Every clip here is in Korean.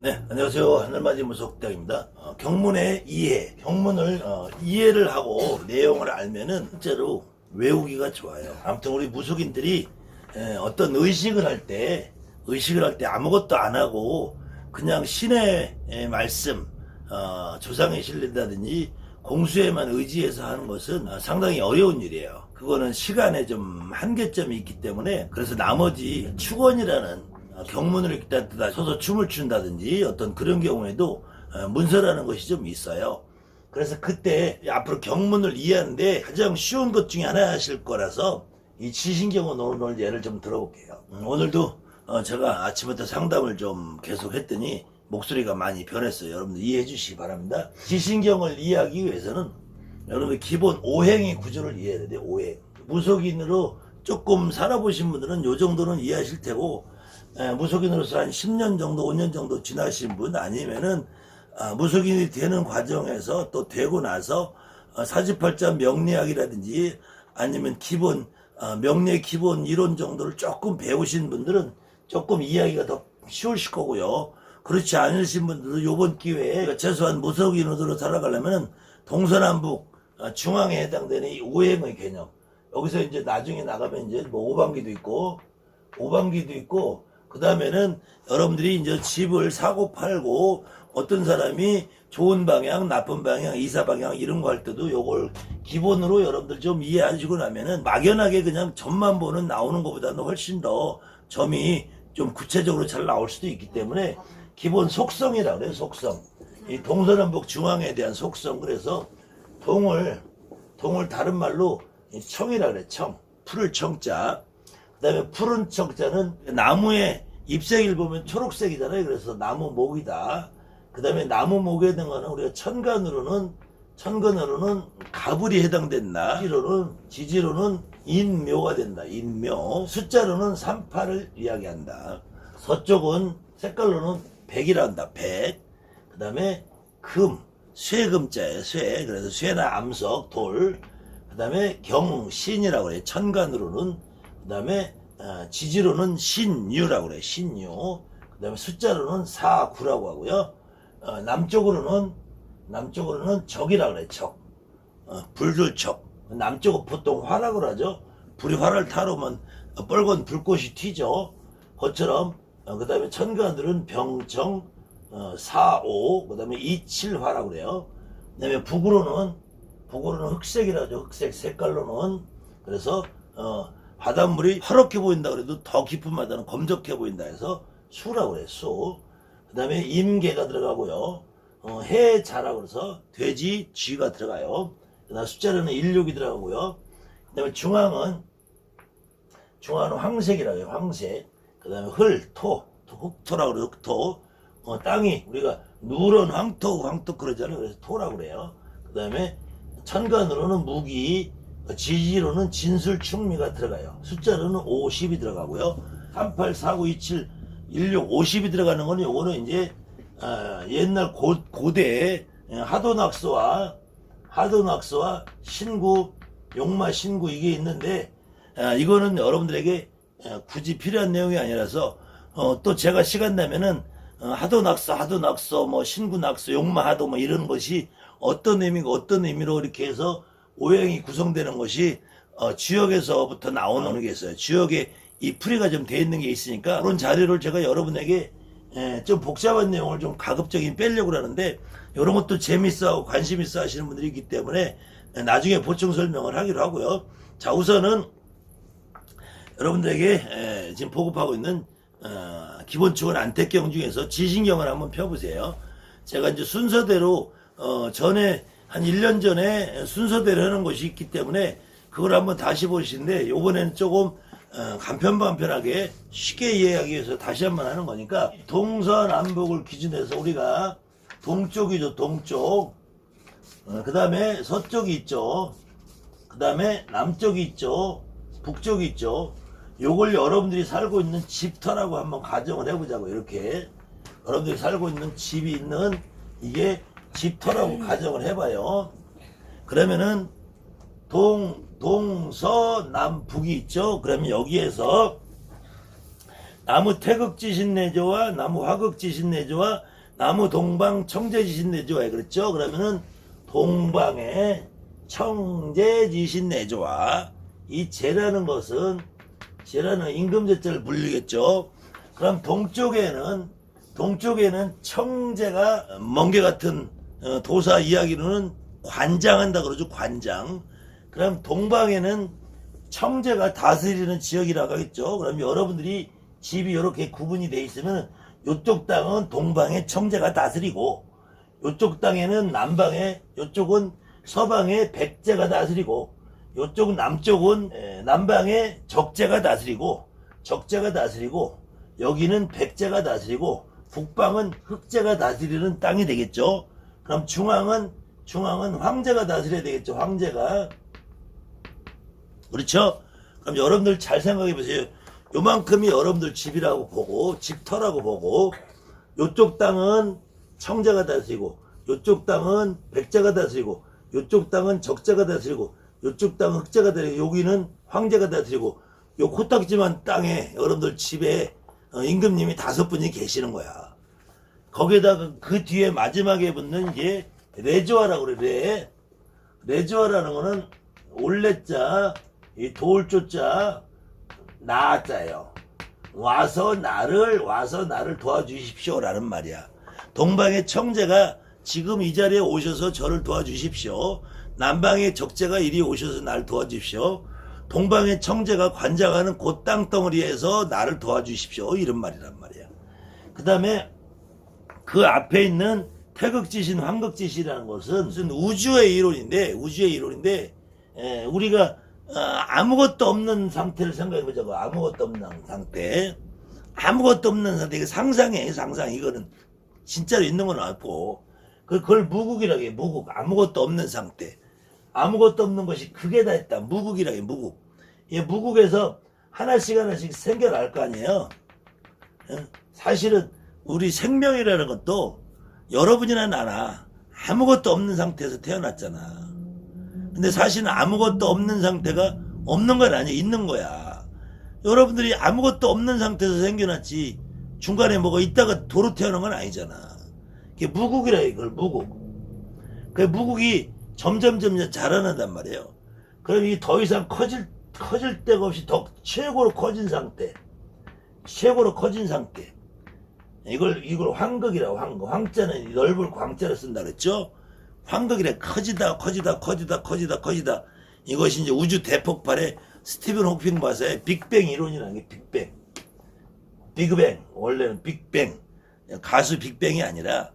네, 안녕하세요. 하늘맞이 무속대입니다. 어, 경문의 이해, 경문을 어, 이해를 하고 내용을 알면은 실제로 외우기가 좋아요. 아무튼 우리 무속인들이 에, 어떤 의식을 할 때, 의식을 할 때 아무것도 안 하고 그냥 신의 에, 말씀, 어, 조상에 실린다든지 공수에만 의지해서 하는 것은 어, 상당히 어려운 일이에요. 그거는 시간에 좀 한계점이 있기 때문에 그래서 나머지 축원이라는 어, 경문을 읽다 서서 춤을 춘다든지 어떤 그런 경우에도 어, 문서라는 것이 좀 있어요. 그래서 그때 앞으로 경문을 이해하는데 가장 쉬운 것 중에 하나실 거라서 이 지신경은 오늘, 예를 좀 들어볼게요. 음, 오늘도 어, 제가 아침부터 상담을 좀 계속 했더니 목소리가 많이 변했어요. 여러분들 이해해 주시기 바랍니다. 지신경을 이해하기 위해서는 여러분 기본 오행의 구조를 이해해야 돼요. 오행. 무속인으로 조금 살아보신 분들은 요 정도는 이해하실 테고 에, 무속인으로서 한 10년 정도, 5년 정도 지나신 분 아니면은 아, 무속인이 되는 과정에서 또 되고 나서 어, 사주팔자 명리학이라든지 아니면 기본 어, 명리의 기본 이론 정도를 조금 배우신 분들은 조금 이해하기가 더 쉬우실 거고요. 그렇지 않으신 분들도 요번 기회에 최소한 무속인으로 살아가려면 동서남북 어, 중앙에 해당되는 이 오행의 개념 여기서 이제 나중에 나가면 이제 뭐 오방기도 있고 오방기도 있고 그 다음에는 여러분들이 이제 집을 사고 팔고 어떤 사람이 좋은 방향, 나쁜 방향, 이사 방향 이런 거 할 때도 요걸 기본으로 여러분들 좀 이해하시고 나면은 막연하게 그냥 점만 보는 나오는 것보다는 훨씬 더 점이 좀 구체적으로 잘 나올 수도 있기 때문에 기본 속성이라 그래요, 속성. 이 동서남북 중앙에 대한 속성. 그래서 동을, 동을 다른 말로 이 청이라 그래, 청. 풀을 청자. 그 다음에 푸른 청자는 나무의 잎색을 보면 초록색이잖아요. 그래서 나무 목이다. 그 다음에 나무 목에 있는 거는 우리가 천간으로는, 천간으로는 가불이 해당된다. 지지로는, 지지로는 인묘가 된다. 인묘. 숫자로는 38을 이야기한다. 서쪽은 색깔로는 백이라 한다. 백. 그 다음에 금. 쇠금자예요. 쇠. 그래서 쇠나 암석, 돌. 그 다음에 경 신이라고 그래요. 천간으로는. 그 다음에 지지로는 신유라고 그래요. 신유. 그 다음에 숫자로는 사구라고 하고요. 어, 남쪽으로는 남쪽으로는 적이라고 그래요. 적. 어, 불들적. 남쪽은 보통 화라고 하죠. 불이 화를 타러 오면 어, 빨간 불꽃이 튀죠. 그처럼 그 다음에 천간들은 병청, 어, 사오, 그 다음에 이칠화라고 그래요. 그 다음에 북으로는 북으로는 흑색이라죠. 흑색 색깔로는 그래서 어, 바닷물이 파랗게 보인다 그래도 더 깊은 바다는 검적해 보인다 해서 수라고 그래요. 수. 그 다음에 임계가 들어가고요. 어, 해자라고 그래서 돼지, 쥐가 들어가요. 그다음 숫자로는 16이 들어가고요. 그 다음에 중앙은 중앙은 황색이라고 해요. 황색. 그 다음에 흘, 토, 토, 흑토라고 그래요. 흑토. 어, 땅이 우리가 누런 황토, 황토 그러잖아요. 그래서 토라고 그래요. 그 다음에 천간으로는 무기, 지지로는 진술, 충미가 들어가요. 숫자로는 50이 들어가고요. 38, 49, 27, 16, 50이 들어가는 거는 요거는 이제 아, 옛날 고, 고대 하도낙서와 하도낙서와 신구, 용마 신구 이게 있는데 아, 이거는 여러분들에게 아, 굳이 필요한 내용이 아니라서 어, 또 제가 시간 나면은 어, 하도낙서, 하도낙서, 뭐 신구낙서, 용마하도 뭐 이런 것이 어떤 의미가 어떤 의미로 이렇게 해서 오행이 구성되는 것이 어, 지역에서부터 나오는 게 있어요. 지역에 이 풀이가 좀 돼 있는 게 있으니까 그런 자료를 제가 여러분에게 에, 좀 복잡한 내용을 좀 가급적인 빼려고 그러는데 이런 것도 재밌어 하고 관심 있어 하시는 분들이 있기 때문에 에, 나중에 보충 설명을 하기로 하고요. 자 우선은 여러분들에게 에, 지금 보급하고 있는 어, 기본축은 안택경 중에서 지신경을 한번 펴보세요. 제가 이제 순서대로 어, 전에 한 1년 전에 순서대로 하는 것이 있기 때문에 그걸 한번 다시 보시는데 요번에는 조금 어, 간편간편하게 쉽게 이해하기 위해서 다시 한번 하는 거니까 동서남북을 기준해서 우리가 동쪽이죠 동쪽. 그 다음에 서쪽이 있죠. 그 다음에 남쪽이 있죠. 북쪽이 있죠. 요걸 여러분들이 살고 있는 집터라고 한번 가정을 해보자고 이렇게. 여러분들이 살고 있는 집이 있는 이게 집터라고 가정을 해봐요 그러면은 동, 동서, 남, 북이 있죠? 그러면 여기에서 나무 태극지신내조와 나무 화극지신내조와 나무 동방 청재지신내조가 그랬죠. 그러면은 동방의 청재지신내조와 이 재라는 것은 재라는 임금제자를 불리겠죠. 그럼 동쪽에는 동쪽에는 청재가 멍게 같은 어, 도사 이야기로는 관장한다 그러죠. 관장. 그럼 동방에는 청재가 다스리는 지역이라고 하겠죠. 그럼 여러분들이 집이 이렇게 구분이 돼 있으면 이쪽 땅은 동방에 청재가 다스리고 이쪽 땅에는 남방에 이쪽은 서방에 백제가 다스리고 이쪽 남쪽은 에, 남방에 적제가 다스리고 적제가 다스리고 여기는 백제가 다스리고 북방은 흑제가 다스리는 땅이 되겠죠. 그럼 중앙은 중앙은 황제가 다스려야 되겠죠. 황제가 그렇죠? 그럼 여러분들 잘 생각해 보세요. 요만큼이 여러분들 집이라고 보고 집터라고 보고 요쪽 땅은 청자가 다스리고 요쪽 땅은 백자가 다스리고 요쪽 땅은 적자가 다스리고 요쪽 땅은 흑자가 다스리고 여기는 황제가 다스리고 요 코딱지만 땅에 여러분들 집에 어, 임금님이 다섯 분이 계시는 거야. 거기다가 그 뒤에 마지막에 붙는 게 레조아라고 그래. 레. 레조아라는 거는 올레자, 이 돌조자, 나자예요. 와서 나를 와서 나를 도와주십시오라는 말이야. 동방의 청제가 지금 이 자리에 오셔서 저를 도와주십시오. 남방의 적재가 이리 오셔서 나를 도와주십시오. 동방의 청제가 관장하는 그 땅덩어리에서 나를 도와주십시오. 이런 말이란 말이야. 그 다음에 그 앞에 있는 태극지신, 황극지신이라는 것은 무슨 우주의 이론인데, 우주의 이론인데, 에, 우리가 어, 아무것도 없는 상태를 생각해 보자고. 아무것도 없는 상태. 아무것도 없는 상태. 이거 상상해, 상상. 이거는 진짜로 있는 건. 그- 그걸 무국이라고 해, 무국. 아무것도 없는 상태. 아무것도 없는 것이 그게 다 있다. 무국이라고 해, 무국. 이 무국에서 하나씩 하나씩 생겨날 거 아니에요. 예? 사실은 우리 생명이라는 것도 여러분이나 나나 아무것도 없는 상태에서 태어났잖아. 근데 사실은 아무것도 없는 상태가 없는 건 아니야. 있는 거야. 여러분들이 아무것도 없는 상태에서 생겨났지 중간에 뭐가 있다가 도로 태어난 건 아니잖아. 그게 무국이라 이걸 무국. 그 무국이 점점 점점 자라난단 말이에요. 그럼 이 더 이상 커질 커질 데가 없이 더 최고로 커진 상태. 최고로 커진 상태. 이걸 이걸 황극이라고 황극. 황자는 넓을 광자를 쓴다 그랬죠? 황극이래. 커지다 커지다 커지다 커지다 커지다. 이것이 이제 우주 대폭발의 스티븐 호킹 박사의 빅뱅 이론이라는 게 빅뱅. 빅뱅. 원래는 빅뱅. 가수 빅뱅이 아니라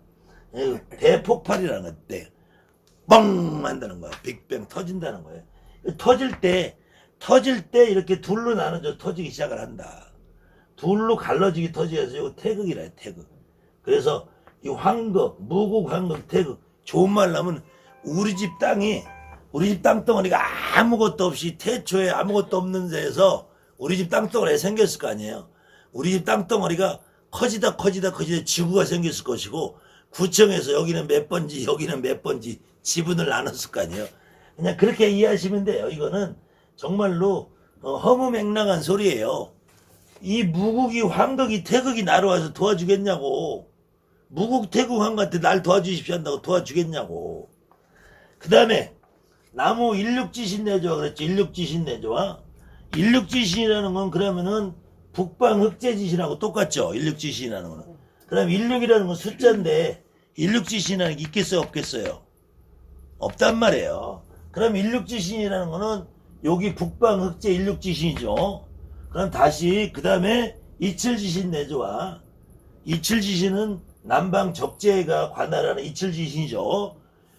이 대폭발이라는 것때뻥 한다는 거야. 빅뱅 터진다는 거예요. 터질 때 터질 때 이렇게 둘로 나눠져 터지기 시작을 한다 둘로 갈라지기 터지해서 이거 태극이라 해 태극 그래서 이 황극 무국 황극 태극 좋은 말로 하면 우리 집 땅이 우리 집 땅덩어리가 아무것도 없이 태초에 아무것도 없는 데에서 우리 집 땅덩어리가 생겼을 거 아니에요. 우리 집 땅덩어리가 커지다 커지다 커지다 지구가 생겼을 것이고 구청에서 여기는 몇 번지 여기는 몇 번지 지분을 나눴을 거 아니에요. 그냥 그렇게 이해하시면 돼요. 이거는 정말로 어, 허무맹랑한 소리예요. 이 무국이 황극이 태극이 나로 와서 도와주겠냐고. 무국 태국 황한테 날 도와주십시오 한다고 도와주겠냐고. 그 다음에 나무 일육지신 내조와 그랬지 일육지신 내조와 일육지신이라는 건 그러면은 북방 흑제지신하고 똑같죠 일육지신이라는 거는. 그럼 일육이라는 건 숫자인데 일육지신이라는 게 있겠어요 없겠어요? 없단 말이에요. 그럼 일육지신이라는 거는 여기 북방 흑제 일육지신이죠. 그럼 다시 그 다음에 이칠지신 내조와 이칠지신은 남방 적재가 관할하는 이칠지신이죠.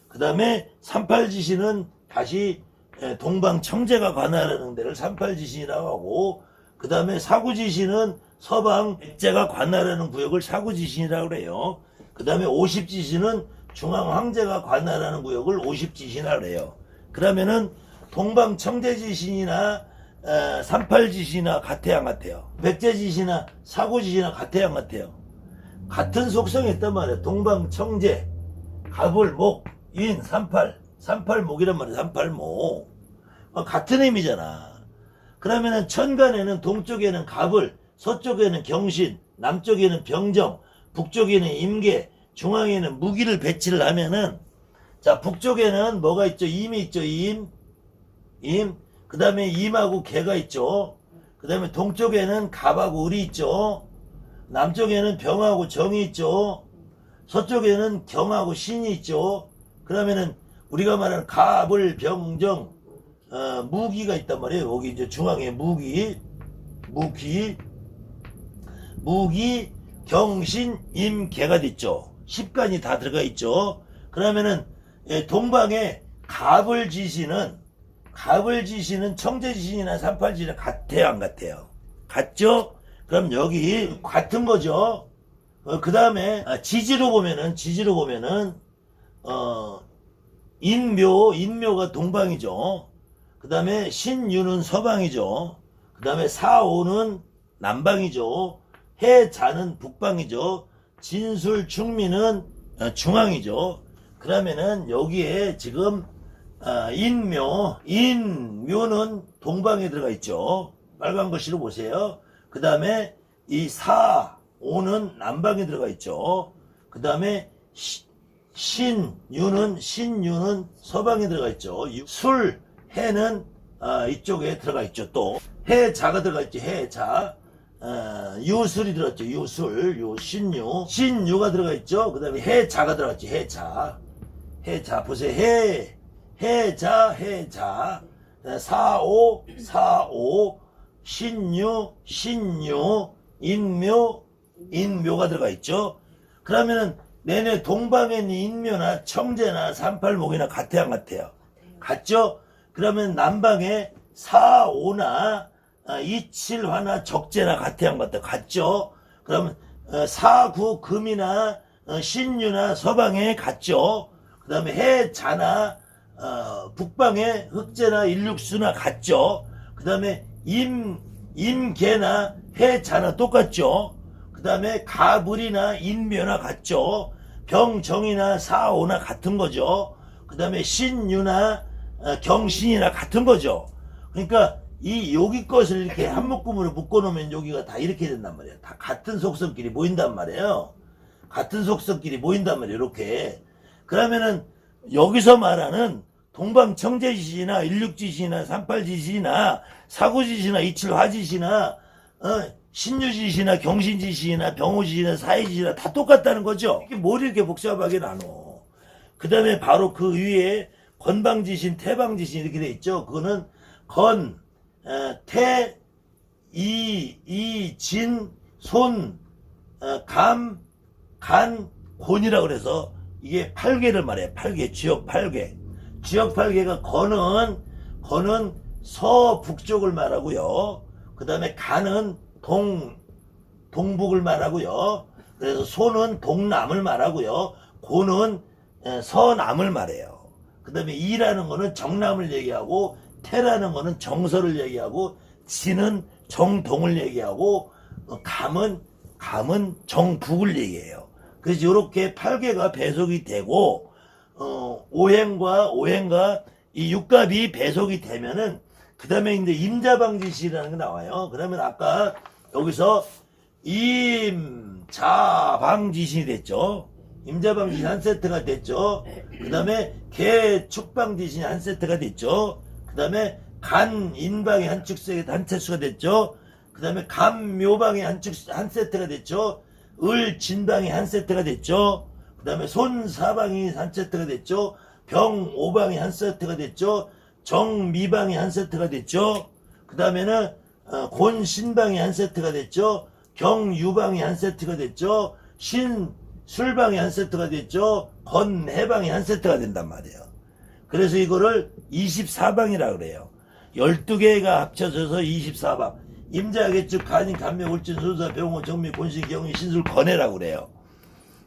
그 다음에 삼팔지신은 다시 에, 동방 청재가 관할하는 데를 삼팔지신이라고 하고 그 다음에 사구지신은 서방 백제가 관할하는 구역을 사구지신이라고 그래요. 그 다음에 오십지신은 중앙 황제가 관할하는 구역을 오십지신이라고 그래요. 그러면은 동방 청재지신이나 어, 삼팔지신이나 같아야 안 같아요. 사구지신이나 같아야 안 같아요. 같은 속성이 있단 말이야. 동방 청재, 갑을 목, 인, 삼팔, 삼팔목이란 말이야. 삼팔목. 어, 같은 의미잖아. 그러면은 천간에는 동쪽에는 갑을, 서쪽에는 경신, 남쪽에는 병정, 북쪽에는 임계, 중앙에는 무기를 배치를 하면은 자 북쪽에는 뭐가 있죠? 임이 있죠. 임, 임. 그 다음에 임하고 개가 있죠. 그 다음에 동쪽에는 갑하고 을이 있죠. 남쪽에는 병하고 정이 있죠. 서쪽에는 경하고 신이 있죠. 그러면은 우리가 말하는 갑을 병정 어, 무기가 있단 말이에요. 여기 이제 중앙에 무기, 무기, 무기, 경신, 임, 개가 있죠. 십간이 다 들어가 있죠. 그러면은 예, 동방에 갑을 지시는 갑을 지시는 청제지신이나 삼팔지신 같아요, 안 같아요? 같죠? 그럼 여기 같은 거죠. 그 다음에 지지로 보면은 지지로 보면은 어 인묘 인묘가 동방이죠. 그 다음에 신유는 서방이죠. 그 다음에 사오는 남방이죠. 해자는 북방이죠. 진술 중미는 어, 중앙이죠. 그러면은 여기에 지금 아, 인묘 인묘는 동방에 들어가 있죠. 빨간 글씨로 보세요. 그 다음에 이 사 오는 남방에 들어가 있죠. 그 다음에 신 유는 신유는 서방에 들어가 있죠. 유- 술 해는 아, 이쪽에 들어가 있죠. 또 해자가 들어가 있죠. 해자 어, 유술이 들어갔죠. 유술 유 신유 신유가 들어가 있죠. 그 다음에 해자가 들어갔죠. 해자 해자 보세요. 해 해자 해자 사오 사오 신유 신유 인묘 인묘가 들어가 있죠. 그러면은 내내 동방에 있는 인묘나 청제나 삼팔목이나 같아요 안 같아요? 같죠? 그러면 남방에 사오나 아, 이칠화나 적재나 같아요 안 같아요? 같죠? 그러면 어, 사구 금이나 어, 신유나 서방에 같죠? 그 다음에 해자나 어, 북방에 흑제나 일육수나 같죠? 그 다음에 임, 임계나 해자나 똑같죠? 그 다음에 가불이나 인묘나 같죠? 병정이나 사오나 같은 거죠? 그 다음에 신유나 어, 경신이나 같은 거죠? 그러니까 이 여기 것을 이렇게 한 묶음으로 묶어놓으면 여기가 다 이렇게 된단 말이에요. 다 같은 속성끼리 모인단 말이에요. 같은 속성끼리 모인단 말이에요. 이렇게. 그러면은 여기서 말하는 동방 청제지시나 일육지시나 삼팔지시나 사구지시나 이칠화지시나 어, 신유지시나 경신지시나 병호지시나 사회지시나 다 똑같다는 거죠. 이게 뭘 이렇게 복잡하게 나눠. 그 다음에 바로 그 위에 건방지신, 태방지신 이렇게 돼 있죠. 그거는 건, 어, 태, 이, 이, 진, 손, 어, 감, 간, 곤이라고 그래서 이게 팔개를 말해. 팔개, 지역 팔개. 지역 팔개가 건은, 건은 서북쪽을 말하고요. 그 다음에 간은 동, 동북을 말하고요. 그래서 소는 동남을 말하고요. 고는 에, 서남을 말해요. 그 다음에 이라는 거는 정남을 얘기하고 태라는 거는 정서를 얘기하고 진은 정동을 얘기하고 어, 감은 감은 정북을 얘기해요. 그래서 이렇게 8개가 배속이 되고 어, 오행과 오행과 이 육갑이 배속이 되면은 그 다음에 이제 임자방지시라는 게 나와요. 그러면 아까 여기서 임자방지신이 됐죠. 임자방지신 한 세트가 됐죠. 그 다음에 개축방지신이 한 세트가 됐죠. 그 다음에 간인방이 한 축세 한 세트가 됐죠. 그 다음에 감묘방이 한, 축, 한 세트가 됐죠. 을 진방이 한 세트가 됐죠. 그 다음에 손 사방이 한 세트가 됐죠. 병 오방이 한 세트가 됐죠. 정 미방이 한 세트가 됐죠. 그 다음에는 어, 곤 신방이 한 세트가 됐죠. 경 유방이 한 세트가 됐죠. 신 술방이 한 세트가 됐죠. 건 해방이 한 세트가 된단 말이에요. 그래서 이거를 24방이라 그래요. 12개가 합쳐져서 24방. 임자개축, 간인, 감명, 울진, 순사, 병호, 정미, 곤신, 경위, 신술, 건해라고 그래요.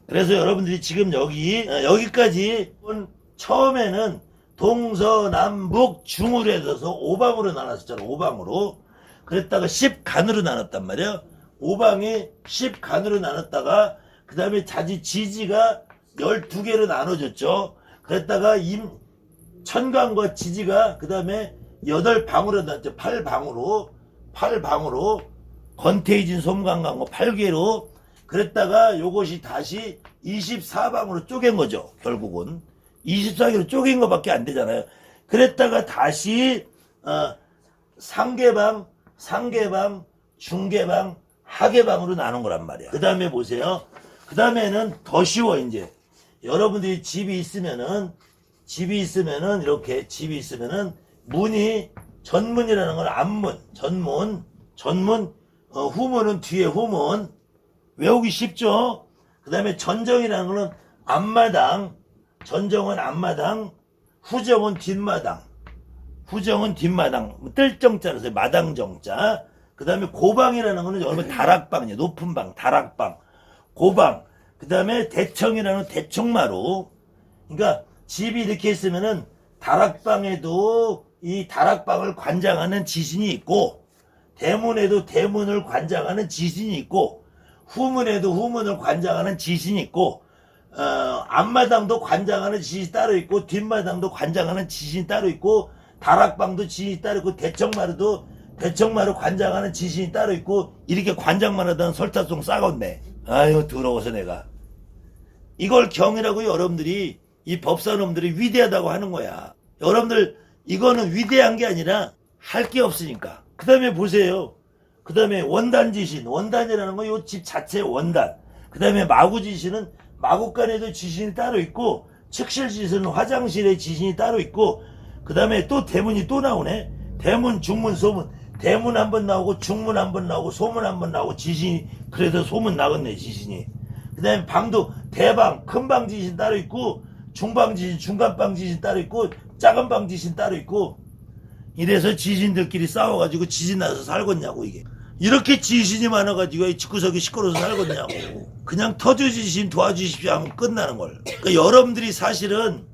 그래서 여러분들이 지금 여기, 어, 여기까지 온 처음에는 동서남북 중으로 해서 5방으로 나눴었잖아. 5방으로. 그랬다가 10간으로 나눴단 말이에요. 5방이 10간으로 나눴다가 그 다음에 자지 지지가 12개로 나눠졌죠. 그랬다가 임 천간과 지지가 그 다음에 8방으로 나눴죠. 8방으로 8방으로 건태이진 솜강강고 8개로 그랬다가 요것이 다시 24방으로 쪼갠 거죠. 결국은 24개로 쪼갠 거밖에 안 되잖아요. 그랬다가 다시 어, 상계방, 상계방, 중계방, 하계방으로 나눈 거란 말이야. 그 다음에 보세요. 그 다음에는 더 쉬워 이제. 여러분들이 집이 있으면은 집이 있으면은 이렇게 집이 있으면은 문이 전문이라는 건 앞문, 전문, 전문, 어, 후문은 뒤에 후문 외우기 쉽죠. 그 다음에 전정이라는 거는 앞마당, 전정은 앞마당, 후정은 뒷마당, 후정은 뒷마당, 뜰정자라서 마당정자. 그 다음에 고방이라는 거는 여러분 다락방이에요. 높은 방, 다락방, 고방. 그 다음에 대청이라는 건 대청마루. 그러니까 집이 이렇게 있으면은 다락방에도 이 다락방을 관장하는 지신이 있고 대문에도 대문을 관장하는 지신이 있고 후문에도 후문을 관장하는 지신이 있고 어, 앞마당도 관장하는 지신이 따로 있고 뒷마당도 관장하는 지신이 따로 있고 다락방도 지신이 따로 있고 대청마루도 대청마루 관장하는 지신이 따로 있고 이렇게 관장만 하던 설타송 싸웠네 아유 더러워서 내가 이걸 경이라고 여러분들이 이 법사놈들이 위대하다고 하는 거야. 여러분들 이거는 위대한 게 아니라 할 게 없으니까. 그 다음에 보세요. 그 다음에 원단 지신, 원단이라는 거요집 자체 원단. 그 다음에 마구 지신은 마구간에도 지신이 따로 있고 측실 지신은 화장실에 지신이 따로 있고 그 다음에 또 대문이 또 나오네. 대문, 중문, 소문. 대문 한 번 나오고 중문 한 번 나오고 소문 한 번 나오고 지신이 그래서 소문 나겠네 지신이. 그 다음에 방도 대방, 큰방 지신 따로 있고, 중방 지신, 중간방 지신 따로 있고, 작은 방 지신 따로 있고, 이래서 지신들끼리 싸워가지고 지진 나서 살겠냐고, 이게. 이렇게 지신이 많아가지고 이 집구석이 시끄러워서 살겠냐고. 그냥 터져주신 도와주십시오 하면 끝나는 걸. 그러니까 여러분들이 사실은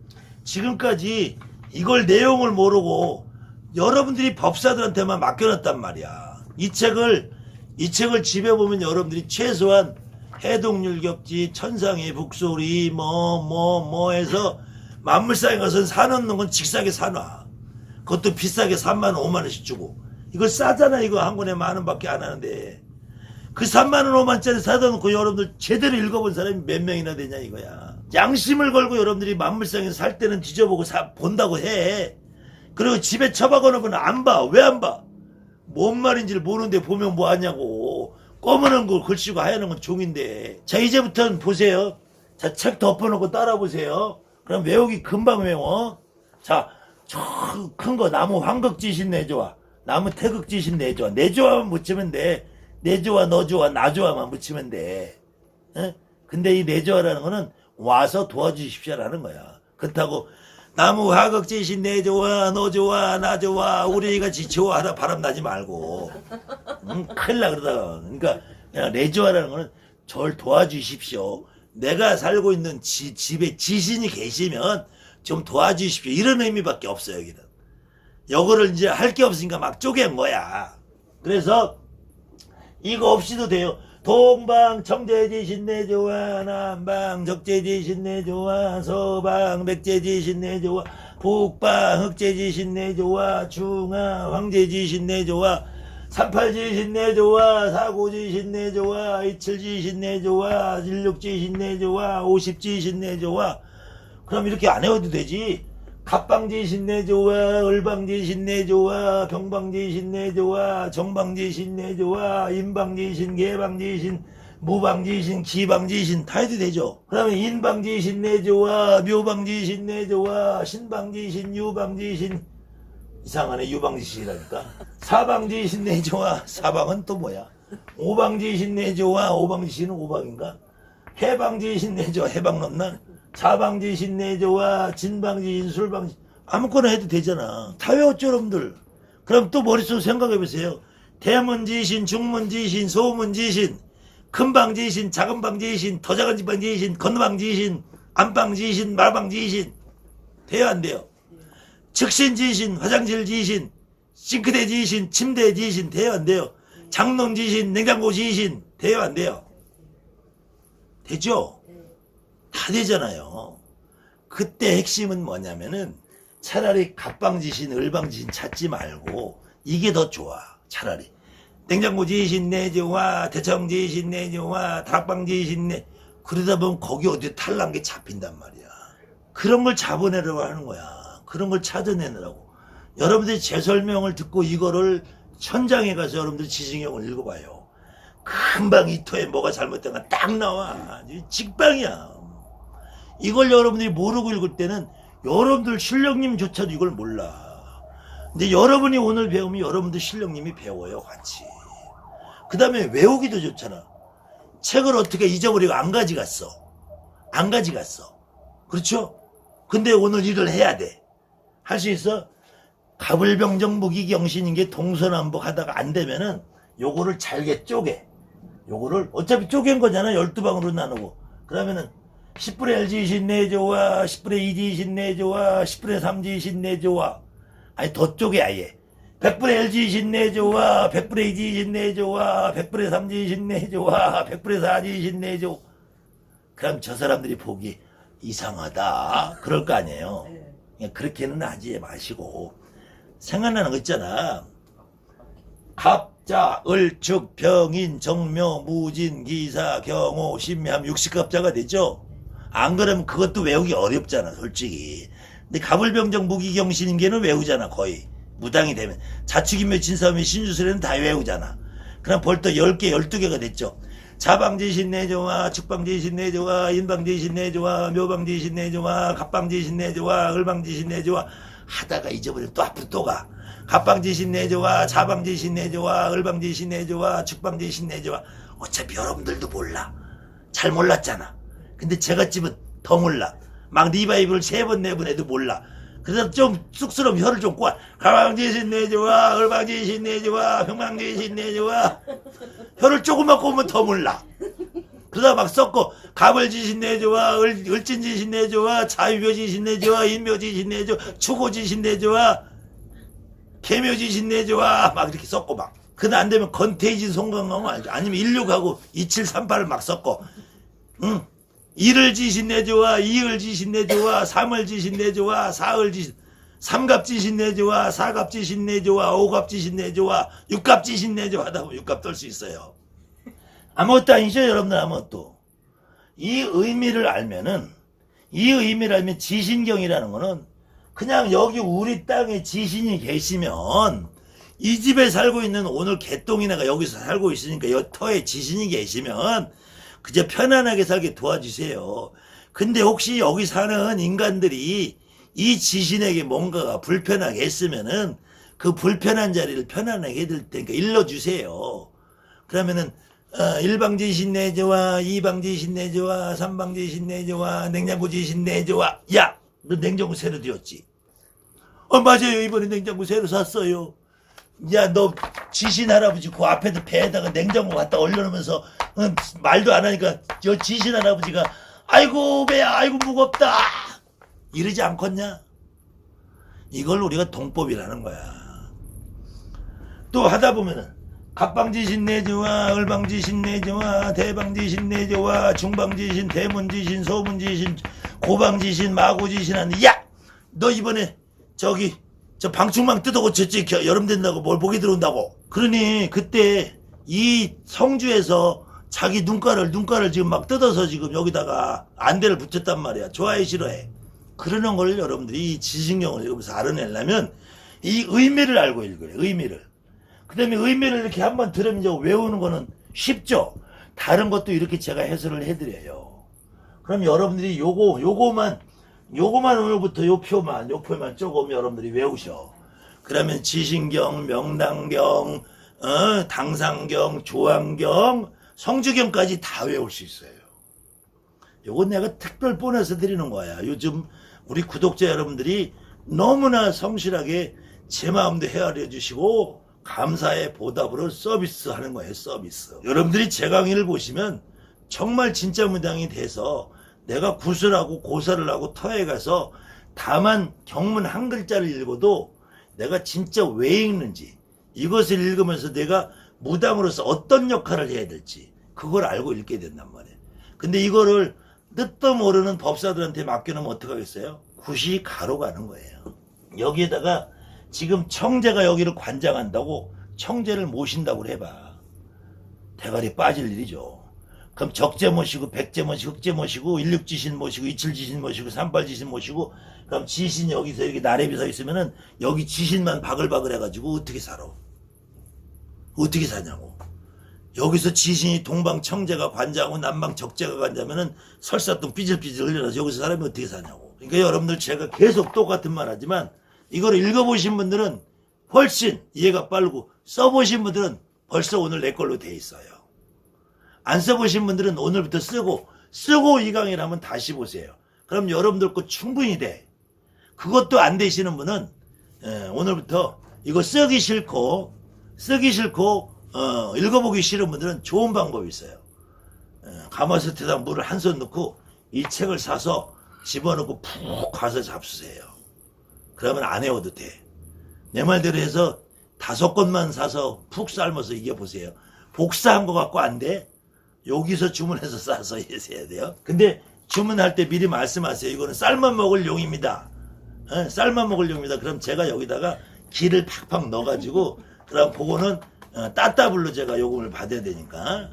지금까지 이걸 내용을 모르고 여러분들이 법사들한테만 맡겨놨단 말이야. 이 책을, 이 책을 집에 보면 여러분들이 최소한 해동률격지, 천상의 북소리, 뭐, 뭐, 뭐 해서 만물상에 가서 사놓는 건 직사게 사놔. 그것도 비싸게 3만 원, 5만 원씩 주고. 이거 싸잖아, 이거 한 권에 만 원 밖에 안 하는데. 그 3만 원, 5만 원짜리 사다 놓고 여러분들 제대로 읽어본 사람이 몇 명이나 되냐, 이거야. 양심을 걸고 여러분들이 만물상에서 살 때는 뒤져보고 사, 본다고 해. 그리고 집에 처박아 놓으면 안 봐. 왜 안 봐? 뭔 말인지를 모르는데 보면 뭐 하냐고. 검은 걸 글씨고 하얀 건 종인데. 자, 이제부터는 보세요. 자, 책 덮어놓고 따라 보세요. 그럼 외우기 금방 외워. 자, 저 큰 거 나무 황극지신 내조와 나무 태극지신 내조와 내조와만 묻히면 돼. 내조와 너조와 나조와만 묻히면 돼. 에? 근데 이 내조와라는 거는 와서 도와주십시오라는 거야. 그렇다고 나무 화극지신 내조와 너조와 나조와 우리가 지치와 하다 바람 나지 말고 음, 큰일 나 그러다가 그러니까 그냥 내조하라는 거는 절 도와주십시오. 내가 살고 있는 지, 집에 지신이 계시면 좀 도와주십시오. 이런 의미밖에 없어요, 여기는. 요거를 이제 할 게 없으니까 막 쪼갠 거야. 그래서 이거 없이도 돼요. 동방 청제지신 내 좋아 남방 적제지신 내 좋아 서방 백제지신 내 좋아 북방 흑제지신 내 좋아 중하 황제지신 내 좋아 38지 신내 좋아, 49지 신내 좋아, 27지 신내 좋아, 16지 신내 좋아, 50지 신내 좋아. 그럼 이렇게 안 해도 되지. 갑방지 신내 좋아, 을방지 신내 좋아, 병방지 신내 좋아, 정방지 신내 좋아, 인방지 신, 개방지 신, 무방지 신, 기방지 신 다 해도 되죠. 그 다음에 인방지 신내 좋아, 묘방지 신내 좋아, 신방지 신, 유방지 신, 이상하네 유방지신이라니까. 사방지 신 내조와 사방은 또 뭐야? 오방지 신 내조와 오방지신은 오방인가? 해방지 신 내조와 해방 넣나? 사방지 신 내조와 진방지 신 술방지. 아무거나 해도 되잖아. 다 외웠죠 여러분들? 그럼 또 머릿속으로 생각해 보세요. 대문지신 중문지신 소문지신 큰방지신 작은방지신 더 작은 방지신 건너방지신 안방지신 말방지신. 돼요 안 돼요 측신 지신, 화장실 지신, 싱크대 지신, 침대 지신 돼요 안 돼요? 장롱 지신, 냉장고 지신 돼요 안 돼요? 되죠? 다 되잖아요. 그때 핵심은 뭐냐면은 차라리 갑방 지신, 을방 지신 찾지 말고 이게 더 좋아. 차라리 냉장고 지 신내지와 대청 지 신내지와 다락방 지 신 내 그러다 보면 거기 어디 탈난 게 잡힌단 말이야. 그런 걸 잡아내려고 하는 거야. 그런 걸 찾아내느라고. 여러분들이 제 설명을 듣고 이거를 현장에 가서 여러분들 지식경을 읽어봐요. 금방 이 토에 뭐가 잘못된 건 딱 나와. 직방이야. 이걸 여러분들이 모르고 읽을 때는 여러분들 실력님조차도 이걸 몰라. 근데 여러분이 오늘 배우면 여러분들 실력님이 배워요, 같이. 그 다음에 외우기도 좋잖아. 책을 어떻게 잊어버리고 안 가져갔어. 안 가져갔어. 그렇죠? 근데 오늘 일을 해야 돼. 할 수 있어? 가불병정 무기경신인 게 동서남북 하다가 안 되면은 요거를 잘게 쪼개. 요거를 어차피 쪼갠 거잖아. 12방으로 나누고. 그러면은 10분의 1지 신내조와 10분의 2지 신내조와 10분의 3지 신내조와 아니 더 쪼개 아예 100분의 1지 신내조와 100분의 2지 신내조와 100분의 3지 신내조와 100분의 4지 신내조 그럼 저 사람들이 보기 이상하다 그럴 거 아니에요 그냥 그렇게는 하지 마시고 생각나는 거 있잖아 갑자, 을축, 병인, 정묘, 무진, 기사, 경호, 신묘하면 60갑자가 되죠? 안 그러면 그것도 외우기 어렵잖아, 솔직히. 근데 가불병정, 무기경신인 게는 외우잖아, 거의. 무당이 되면. 자축인묘, 진사오미, 신주술에는 다 외우잖아. 그럼 벌써 10개, 12개가 됐죠. 자방지신 내조와, 축방지신 내조와, 인방지신 내조와, 묘방지신 내조와, 갑방지신 내조와, 을방지신 내조와, 하다가 잊어버리면 또 앞으로 또 가. 갑방지신 내조와, 자방지신 내조와, 을방지신 내조와, 축방지신 내조와, 어차피 여러분들도 몰라. 잘 몰랐잖아. 근데 제갓집은 더 몰라. 막 리바이브를 세 번, 네 번 해도 몰라. 그래서 좀 쑥스러움 혀를 좀 꼬아. 가방지신 내조와, 을방지신 내조와, 평방지신 내조와, 혀를 조금만 꼬으면 더 몰라. 그러다 막 섞고 가벌지신 내조와 을, 을진지신 내조와 자유묘지신 내조와 인묘지신 내조 추고지신 내조와 개묘지신 내조와 막 이렇게 섞고 막. 그다 안 되면 건태이진 송강하고 알죠. 아니면 16하고 2738을 막 섞고 응 일을 지신 내조와 이을 지신 내조와 삼을 지신 내조와 사을 지신 삼갑 지신 내조와 사갑 지신 내조와 오갑 지신 내조와 육갑 지신 내조 하다 보면 육갑 떨수 있어요. 아무것도 아니죠, 여러분들 아무것도. 이 의미를 알면은, 이 의미를 알면 지신경이라는 거는 그냥 여기 우리 땅에 지신이 계시면 이 집에 살고 있는 오늘 개똥이나가 여기서 살고 있으니까 여 터에 지신이 계시면 그저 편안하게 살게 도와주세요. 근데 혹시 여기 사는 인간들이 이 지신에게 뭔가가 불편하게 했으면은 그 불편한 자리를 편안하게 해줄 테니까 일러주세요. 그러면은 어, 1방지신 내조와 2방지신 내조와 3방지신 내조와 냉장고지신 내조와 야! 너 냉장고 새로 되었지? 어 맞아요 이번에 냉장고 새로 샀어요. 야 너 지신 할아버지 그 앞에도 배에다가 냉장고 갖다 올려놓으면서 어, 말도 안 하니까 저 지신 할아버지가 아이고 배야 아이고 무겁다 이러지 않겠냐? 이걸 우리가 동법이라는 거야. 또 하다 보면은 갑방지신 내조와 을방지신 내조와 대방지신 내조와 중방지신 대문지신 소문지신 고방지신 마고지신 하는데 야너 이번에 저기 저 방충망 뜯어 고쳤지 겨- 여름 된다고 뭘 보게 들어온다고 그러니 그때 이 성주에서 자기 눈가를 눈가를 지금 막 뜯어서 지금 여기다가 안대를 붙였단 말이야 좋아해 싫어해 그러는 걸 여러분들이 이 지식령을 읽으면서 알아내려면 이 의미를 알고 읽어요 의미를 그 다음에 의미를 이렇게 한번 들으면 외우는 거는 쉽죠. 다른 것도 이렇게 제가 해설을 해드려요. 그럼 여러분들이 요거, 요거만, 요거만 오늘부터 요 표만, 요 표만 조금 여러분들이 외우셔. 그러면 지신경, 명당경, 어, 당상경, 조항경, 성주경까지 다 외울 수 있어요. 요건 내가 특별 보내서 드리는 거야. 요즘 우리 구독자 여러분들이 너무나 성실하게 제 마음도 헤아려 주시고 감사의 보답으로 서비스 하는 거예요, 서비스. 여러분들이 제 강의를 보시면 정말 진짜 무당이 돼서 내가 구슬하고 고사를 하고 터에 가서 다만 경문 한 글자를 읽어도 내가 진짜 왜 읽는지 이것을 읽으면서 내가 무당으로서 어떤 역할을 해야 될지 그걸 알고 읽게 된단 말이에요. 근데 이거를 뜻도 모르는 법사들한테 맡겨놓으면 어떡하겠어요? 굿이 가로 가는 거예요. 여기에다가 지금 청제가 여기를 관장한다고 청제를 모신다고 해봐. 대가리 빠질 일이죠. 그럼 적재 모시고 백재 모시고 흑재 모시고 일육지신 모시고 이칠지신 모시고 삼팔지신 모시고 그럼 지신 여기서 이렇게 나래비 서 있으면은 여기 지신만 바글바글 해가지고 어떻게 살아? 어떻게 사냐고. 여기서 지신이 동방 청제가 관자하고 남방 적재가 관자면은 설사똥 삐질삐질 흘려서 여기서 사람이 어떻게 사냐고. 그러니까 여러분들 제가 계속 똑같은 말 하지만 이걸 읽어보신 분들은 훨씬 이해가 빠르고 써보신 분들은 벌써 오늘 내 걸로 돼 있어요. 안 써보신 분들은 오늘부터 쓰고 쓰고 이 강의를 한번 다시 보세요. 그럼 여러분들 거 충분히 돼. 그것도 안 되시는 분은 예, 오늘부터 이거 쓰기 싫고 쓰기 싫고 어, 읽어보기 싫은 분들은 좋은 방법이 있어요. 예, 가마솥에다 물을 한 손 넣고 이 책을 사서 집어넣고 푹 가서 잡수세요. 그러면 안 외워도 돼. 내 말대로 해서 다섯 건만 사서 푹 삶아서 이겨보세요. 복사한 거 갖고 안 돼? 여기서 주문해서 싸서 해야 돼요. 근데 주문할 때 미리 말씀하세요. 이거는 삶아 먹을 용입니다. 예, 삶아 먹을 용입니다. 그럼 제가 여기다가 기를 팍팍 넣어가지고 그럼 그거는 어, 따따블로 제가 요금을 받아야 되니까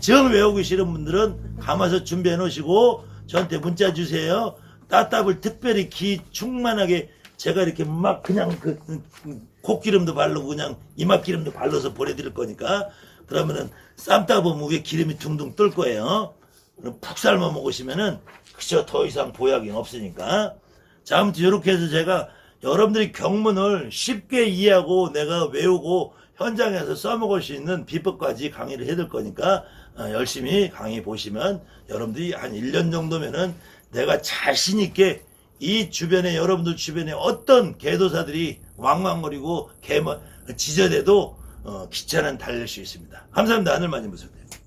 정 외우기 싫은 분들은 감아서 준비해 놓으시고 저한테 문자 주세요. 따따블 특별히 기 충만하게 제가 이렇게 막 그냥 그 음, 콧기름도 바르고 그냥 이맛기름도 발라서 보내드릴 거니까 그러면은 쌈따 보면 위에 기름이 둥둥 뜰 거예요. 그럼 푹 삶아 먹으시면은 그저 더 이상 보약이 없으니까. 자, 아무튼 이렇게 해서 제가 여러분들이 경문을 쉽게 이해하고 내가 외우고 현장에서 써먹을 수 있는 비법까지 강의를 해드릴 거니까 어, 열심히 강의 보시면 여러분들이 한 1년 정도면은 내가 자신 있게 이 주변에 여러분들 주변에 어떤 개도사들이 왕왕거리고 개뭐 지저대도 어, 기차는 달릴 수 있습니다. 감사합니다. 하늘 많이 무섭게.